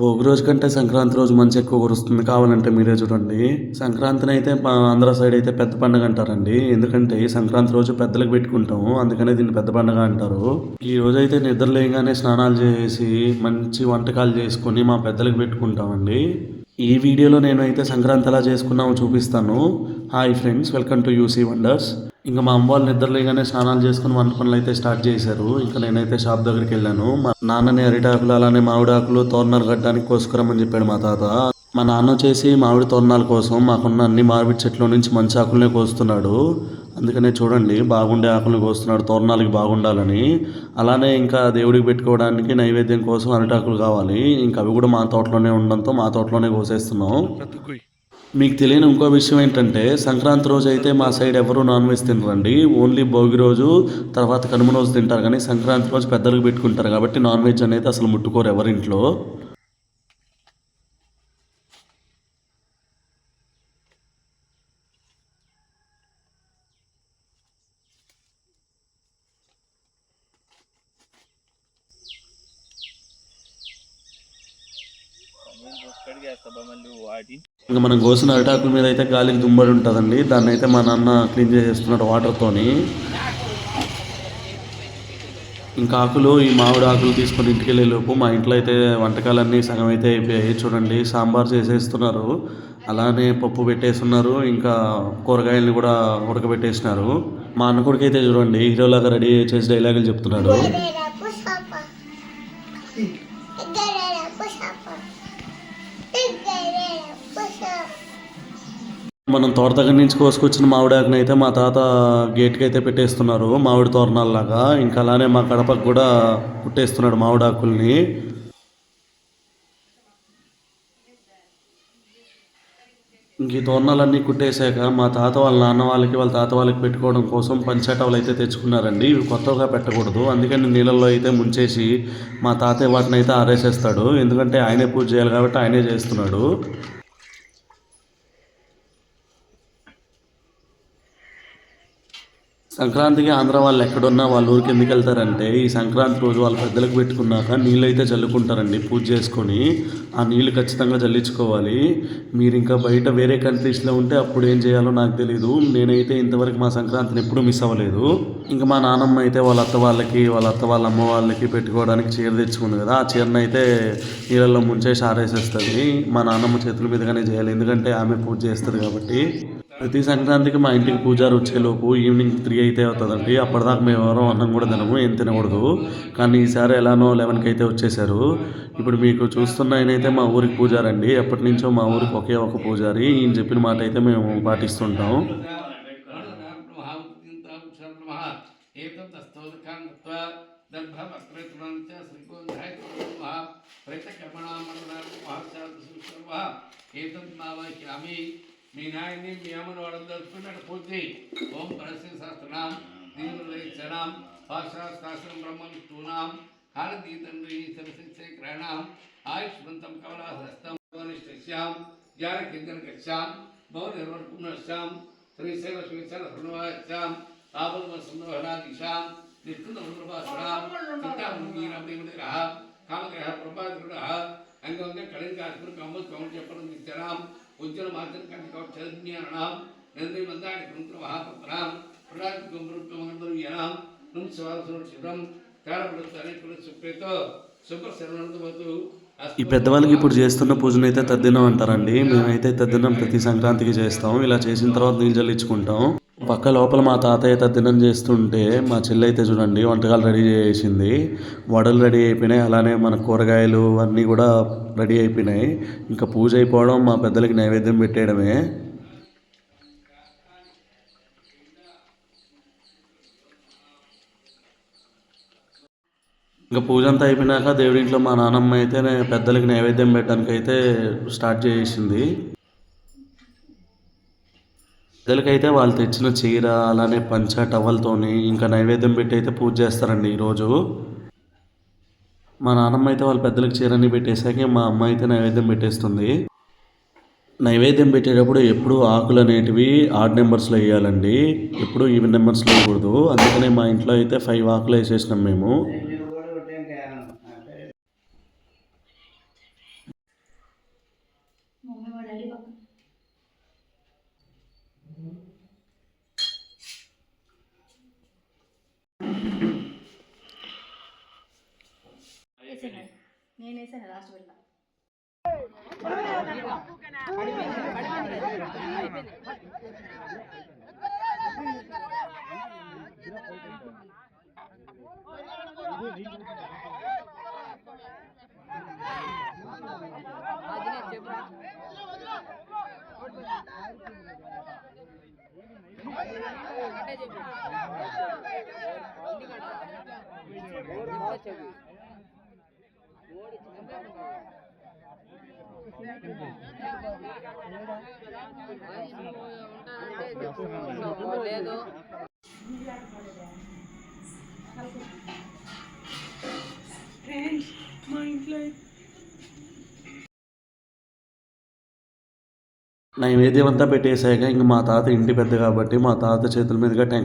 భోగి రోజు కంటే సంక్రాంతి రోజు మంచి ఎక్కువ కురుస్తుంది కావాలంటే మీరే చూడండి. సంక్రాంతిని అయితే మా ఆంధ్ర సైడ్ అయితే పెద్ద పండుగ అంటారండి. ఎందుకంటే ఈ సంక్రాంతి రోజు పెద్దలకు పెట్టుకుంటాము. అందుకనే దీన్ని పెద్ద పండుగ అంటారు. ఈ రోజు అయితే నిద్ర లేయగానే స్నానాలు చేసి మంచి వంటకాలు చేసుకొని మా పెద్దలకు పెట్టుకుంటామండి. ఈ వీడియోలో నేను అయితే సంక్రాంతి ఎలా చేసుకున్నామో చూపిస్తాను. Hi friends welcome to UC wonders ఇంకా మా అమ్మ వాళ్ళు నిద్రలేగానే స్నానాలు చేసుకుని వంట పనులు అయితే స్టార్ట్ చేశారు. ఇంకా నేనైతే షాప్ దగ్గరికి వెళ్ళాను. మా నాన్నని అరిటాకులు అలానే మామిడాకులు తోరణాలు కట్టడానికి కోసుకురమ్మని చెప్పాడు మా తాత. మా నాన్న వచ్చేసి మామిడి తోరణాల కోసం మాకున్న అన్ని మామిడి చెట్ల నుంచి మంచి ఆకులనే కోస్తున్నాడు. అందుకనే చూడండి బాగుండే ఆకులను కోస్తున్నాడు తోరణాలకి బాగుండాలని. అలానే ఇంకా దేవుడికి పెట్టుకోవడానికి నైవేద్యం కోసం అరిటాకులు కావాలి. ఇంకా అవి కూడా మా తోటలోనే ఉండడంతో మా తోటలోనే కోసేస్తున్నాం. మీకు తెలియని ఇంకో విషయం ఏంటంటే సంక్రాంతి రోజు అయితే మా సైడ్ ఎవరు నాన్ వెజ్ తినరండి. ఓన్లీ భోగి రోజు తర్వాత కనుమ రోజు తింటారు. కానీ సంక్రాంతి రోజు పెద్దలకు పెట్టుకుంటారు. కాబట్టి నాన్ వెజ్ అనేది అసలు ముట్టుకోరు ఎవరింట్లో. ఇంకా మనం కోసిన అరిటాకుల మీద అయితే గాలికి దుమ్మడి ఉంటుందండి. దాన్ని అయితే మా నాన్న క్లీన్ చేసేస్తున్నాడు వాటర్తోని ఇంకా ఆకులు ఈ మామిడి ఆకులు తీసుకొని ఇంటికి వెళ్ళే లోపు మా ఇంట్లో అయితే వంటకాలన్నీ సగం అయితే అయిపోయాయి. చూడండి సాంబార్ చేసేస్తున్నారు. అలానే పప్పు పెట్టేస్తున్నారు. ఇంకా కూరగాయలను కూడా ఉడకబెట్టేసినారు. మా అన్న కొడుకు అయితే చూడండి హీరోలాగా రెడీ చేసి డైలాగులు చెప్తున్నాడు. మనం తోట దగ్గర నుంచి కోసుకొచ్చిన మామిడాకుని అయితే మా తాత గేట్కి అయితే పెట్టేస్తున్నారు మామిడి తోరణాలలాగా. ఇంకా అలానే మా కడపకు కూడా కుట్టేస్తున్నాడు మామిడాకుల్ని. ఇంక ఈ తోరణాలన్నీ కుట్టేశాక మా తాత వాళ్ళ నాన్న వాళ్ళకి వాళ్ళ తాత వాళ్ళకి పెట్టుకోవడం కోసం పంచాటవలు అయితే తెచ్చుకున్నారండి. ఇవి కొత్తగా పెట్టకూడదు. అందుకని నీళ్ళల్లో అయితే ముంచేసి మా తాతయ్య వాటిని అయితే ఆరేసేస్తాడు. ఎందుకంటే ఆయనే పూజ చేయాలి కాబట్టి ఆయనే చేస్తున్నాడు. సంక్రాంతికి ఆంధ్ర వాళ్ళు ఎక్కడున్నా వాళ్ళ ఊరికి ఎందుకు వెళ్తారంటే ఈ సంక్రాంతి రోజు వాళ్ళ పెద్దలకు పెట్టుకున్నాక నీళ్ళు అయితే చల్లుకుంటారండి పూజ చేసుకొని. ఆ నీళ్ళు ఖచ్చితంగా చల్లించుకోవాలి. మీరు ఇంకా బయట వేరే కంట్రీస్లో ఉంటే అప్పుడు ఏం చేయాలో నాకు తెలియదు నేనైతే ఇంతవరకు మా సంక్రాంతిని ఎప్పుడూ మిస్ అవ్వలేదు. ఇంకా మా నాన్నమ్మ అయితే వాళ్ళ అత్త వాళ్ళకి వాళ్ళ అత్త వాళ్ళ అమ్మ వాళ్ళకి పెట్టుకోవడానికి చీర తెచ్చుకుంది కదా ఆ చీరను అయితే నీళ్ళల్లో ముంచేసి ఆరేసేస్తుంది. మా నాన్నమ్మ చేతుల మీదుగానే చేయాలి. ఎందుకంటే ఆమె పూజ చేస్తుంది కాబట్టి. ప్రతి సంక్రాంతికి మా ఇంటికి పూజారి వచ్చేలోపు ఈవినింగ్ త్రీ అయితే అవుతుందండి. అప్పటిదాకా మేము ఎవరో అన్నం కూడా తినము ఏం తినకూడదు. కానీ ఈసారి ఎలానో లెవెన్కి అయితే వచ్చేసారు ఇప్పుడు మీకు చూస్తున్న ఆయన అయితే మా ఊరికి పూజారండి. ఎప్పటి నుంచో మా ఊరికి ఒకే ఒక పూజారి. ఈయన చెప్పిన మాట అయితే మేము పాటిస్తుంటాం. ఏతన్మావాహ్యామి మీ నాయన్ని మీ అమ్మను వాడని తలుచుకున్నాడు పూర్తి ఓం పరస్య శాస్త్రనాం దీనులైక్షణాం భాషాశాస్త్రం బ్రహ్మవిష్ణూనాం హారతీ తండ్రి సరసిక్షేకరణాం ఆయుష్మంతం కమలాహస్తం వనిష్ఠస్యాం జానకిందనకస్యాం భవనిర్వర్పుణస్యాం శ్రీశైల శ్రీశైల హృణవాస్యాం ఆపల్మసందోహనాదిశాం నిష్ఠునవృభాసురాం చింతామృగీరమదేవదేరః కామగ్రహ ప్రభాద్రుడః అంగంగా కళింగాస్పుర కమ్మస్ కౌంట్ చెప్పడం నిత్యరాం ఉజ్జల మాత్రం కంటికౌక్షజ్ఞానాం నంది మందాడి కృంత్ర మహాపత్రాం నుం కుల సుప్రేతో శుభ్ర ఈ పెద్దవాళ్ళకి ఇప్పుడు చేస్తున్న పూజను అయితే తద్దినం అంటారండి. మేమైతే తద్దినం ప్రతి సంక్రాంతికి చేస్తాం. ఇలా చేసిన తర్వాత నీళ్ళు చల్లించుకుంటాం పక్క లోపల మా తాతయ్య తద్దినం చేస్తుంటే మా చెల్లి అయితే చూడండి వంటకాలు రెడీ చేసింది. వడలు రెడీ అయిపోయినాయి. అలానే మన కూరగాయలు అన్నీ కూడా రెడీ అయిపోయినాయి. ఇంకా పూజ అయిపోవడం మా పెద్దలకి నైవేద్యం పెట్టేయడమే. ఇంకా పూజ అంతా అయిపోయినాక దేవుడి ఇంట్లో మా నాన్నమ్మ అయితే పెద్దలకి నైవేద్యం పెట్టడానికి అయితే స్టార్ట్ చేసింది. పెద్దలకైతే వాళ్ళు తెచ్చిన చీర అలానే పంచ టవల్తోని ఇంకా నైవేద్యం పెట్టి అయితే పూజ చేస్తారండి ఈరోజు. మా నాన్నమ్మ అయితే వాళ్ళ పెద్దలకు చీరని పెట్టేశాక మా అమ్మ అయితే నైవేద్యం పెట్టేస్తుంది. నైవేద్యం పెట్టేటప్పుడు ఎప్పుడు ఆకులు అనేటివి ఆడ్ నెంబర్స్లో వేయాలండి. ఎప్పుడు ఈవెన్ నెంబర్స్లో వేయకూడదు అందుకనే మా ఇంట్లో అయితే ఫైవ్ ఆకులు వేసేసినాం మేము. నేనేసాను లాస్ట్ వెళ్ళా చెప్పు. నైవేద్యం అంతా పెట్టేశాక ఇంక మా తాత ఇంటి పెద్ద కాబట్టి మా తాత చేతుల మీదుగా ట్యాంక్